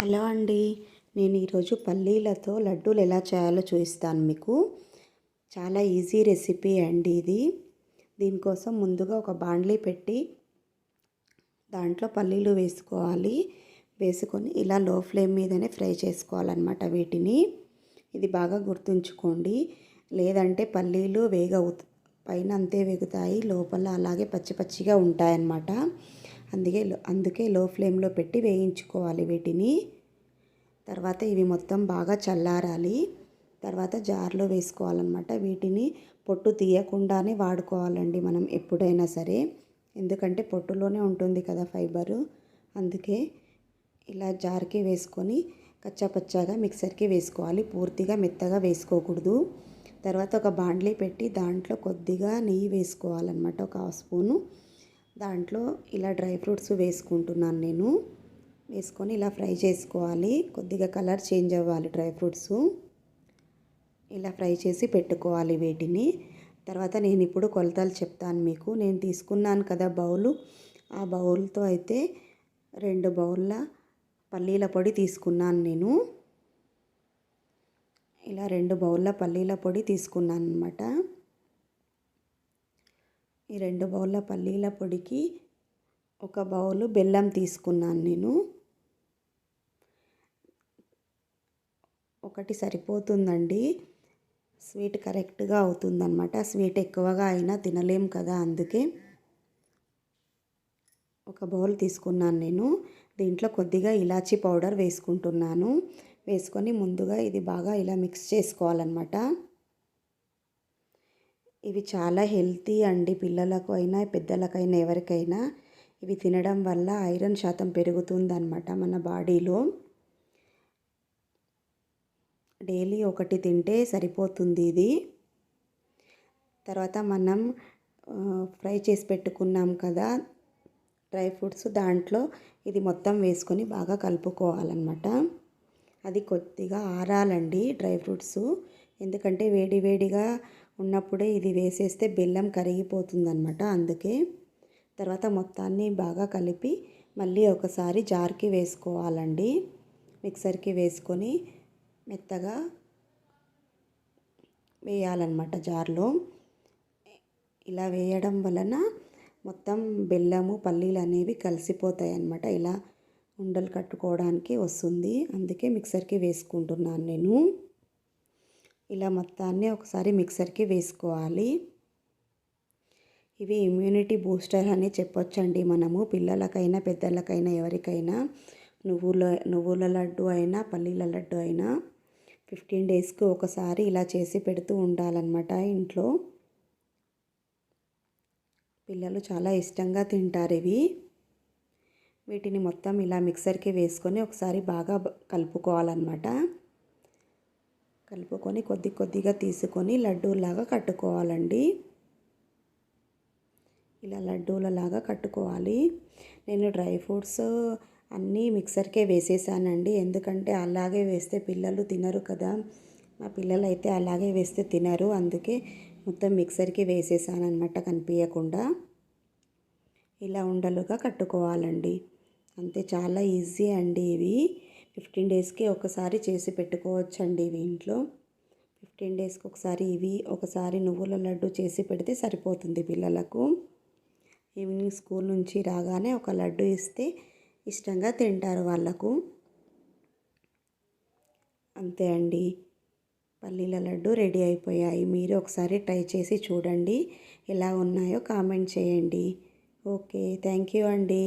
Hello అండి. నేను ఈరోజు పల్లీలతో లడ్డూలు ఎలా చేయాలో చూపిస్తాను మీకు. చాలా ఈజీ రెసిపీ అండి ఇది. దీనికోసం ముందుగా ఒక బాండ్లీ పెట్టి దాంట్లో పల్లీలు వేసుకోవాలి. వేసుకొని ఇలా లో ఫ్లేమ్ మీదనే ఫ్రై చేసుకోవాలన్నమాట వీటిని. ఇది బాగా గుర్తుంచుకోండి. లేదంటే పల్లీలు వేగవు పైన అంతే వేగుతాయి లోపల అలాగే పచ్చి పచ్చిగా ఉంటాయన్నమాట. అందుకే అందుకే లో ఫ్లేమ్లో పెట్టి వేయించుకోవాలి వీటిని. తర్వాత ఇవి మొత్తం బాగా చల్లారాలి. తర్వాత జార్లో వేసుకోవాలన్నమాట. వీటిని పొట్టు తీయకుండానే వాడుకోవాలండి మనం ఎప్పుడైనా సరే. ఎందుకంటే పొట్టులోనే ఉంటుంది కదా ఫైబరు. అందుకే ఇలా జార్కి వేసుకొని కచ్చాపచ్చాగా మిక్సర్కి వేసుకోవాలి. పూర్తిగా మెత్తగా వేసుకోకూడదు. తర్వాత ఒక బాండ్లీ పెట్టి దాంట్లో కొద్దిగా నెయ్యి వేసుకోవాలన్నమాట. ఒక హాఫ్ స్పూను. దాంట్లో ఇలా డ్రై ఫ్రూట్స్ వేసుకుంటున్నాను నేను. వేసుకొని ఇలా ఫ్రై చేసుకోవాలి. కొద్దిగా కలర్ చేంజ్ అవ్వాలి డ్రై ఫ్రూట్స్. ఇలా ఫ్రై చేసి పెట్టుకోవాలి వీటిని. తర్వాత నేను ఇప్పుడు కొలతలు చెప్తాను మీకు. నేను తీసుకున్నాను కదా బౌలు. ఆ బౌల్తో అయితే రెండు బౌల్ల పల్లీల పొడి తీసుకున్నాను నేను. ఇలా రెండు బౌల్ల పల్లీల పొడి తీసుకున్నాను అనమాట ఈ రెండు బౌల్ల పల్లీల పొడికి ఒక బౌలు బెల్లం తీసుకున్నాను నేను. ఒకటి సరిపోతుందండి. స్వీట్ కరెక్ట్గా అవుతుందన్నమాట. స్వీట్ ఎక్కువగా అయినా తినలేం కదా అందుకే. ఒక బౌల్ తీసుకున్నాను నేను. దీంట్లో కొద్దిగా ఇలాచీ పౌడర్ వేసుకుంటున్నాను. వేసుకొని ముందుగా ఇది బాగా ఇలా మిక్స్ చేసుకోవాలన్నమాట. ఇవి చాలా హెల్తీ అండి పిల్లలకు అయినా పెద్దలకైనా ఎవరికైనా. ఇవి తినడం వల్ల ఐరన్ శాతం పెరుగుతుందన్నమాట మన బాడీలో. డైలీ ఒకటి తింటే సరిపోతుంది ఇది. తర్వాత మనం ఫ్రై చేసి పెట్టుకున్నాం కదా డ్రై ఫ్రూట్స్ దాంట్లో ఇది మొత్తం వేసుకొని బాగా కలుపుకోవాలన్నమాట. అది కొద్దిగా ఆరాలండి డ్రై ఫ్రూట్స్. ఎందుకంటే వేడి వేడిగా ఉన్నప్పుడే ఇది వేసేస్తే బెల్లం కరిగిపోతుందన్నమాట అందుకే. తర్వాత మొత్తాన్ని బాగా కలిపి మళ్ళీ ఒకసారి జార్కి వేసుకోవాలండి. మిక్సర్కి వేసుకొని మెత్తగా వేయాలన్నమాట జార్లో. ఇలా వేయడం వలన మొత్తం బెల్లము పల్లీలు అనేవి కలిసిపోతాయి అన్నమాట ఇలా ఉండలు కట్టుకోవడానికి వస్తుంది. అందుకే మిక్సర్కి వేసుకుంటున్నాను నేను. ఇలా మొత్తాన్ని ఒకసారి మిక్సర్కి వేసుకోవాలి. ఇవి ఇమ్యూనిటీ బూస్టర్ అని చెప్పొచ్చండి మనము. పిల్లలకైనా పెద్దలకైనా ఎవరికైనా నువ్వుల నువ్వుల లడ్డు అయినా పల్లీల లడ్డు అయినా. ఫిఫ్టీన్ డేస్కి ఒకసారి ఇలా చేసి పెడుతూ ఉండాలన్నమాట ఇంట్లో. పిల్లలు చాలా ఇష్టంగా తింటారు ఇవి. వీటిని మొత్తం ఇలా మిక్సర్కి వేసుకొని ఒకసారి బాగా కలుపుకోవాలన్నమాట. కలుపుకొని కొద్ది కొద్దిగా తీసుకొని లడ్డూలాగా కట్టుకోవాలండి. ఇలా లడ్డూలలాగా కట్టుకోవాలి. నేను డ్రై ఫ్రూట్స్ అన్నీ మిక్సర్కే వేసేసానండి. ఎందుకంటే అలాగే వేస్తే పిల్లలు తినరు కదా. మా పిల్లలు అయితే అలాగే వేస్తే తినరు. అందుకే మొత్తం మిక్సర్కి వేసేసాను అనమాట కనిపించకుండా ఇలా ఉండలుగా కట్టుకోవాలండి. అంతే చాలా ఈజీ అండి ఇవి. ఫిఫ్టీన్ డేస్కి ఒకసారి చేసి పెట్టుకోవచ్చండి ఇవి ఇంట్లో. ఫిఫ్టీన్ డేస్కి ఒకసారి ఇవి ఒకసారి నువ్వుల లడ్డు చేసి పెడితే సరిపోతుంది పిల్లలకు. ఈవినింగ్ స్కూల్ నుంచి రాగానే ఒక లడ్డు ఇస్తే ఇష్టంగా తింటారు వాళ్ళకు. అంతే అండి. పల్లీల లడ్డు రెడీ అయిపోయాయి. మీరు ఒకసారి ట్రై చేసి చూడండి. ఎలా ఉన్నాయో కామెంట్ చేయండి. ఓకే థ్యాంక్ యూ అండి.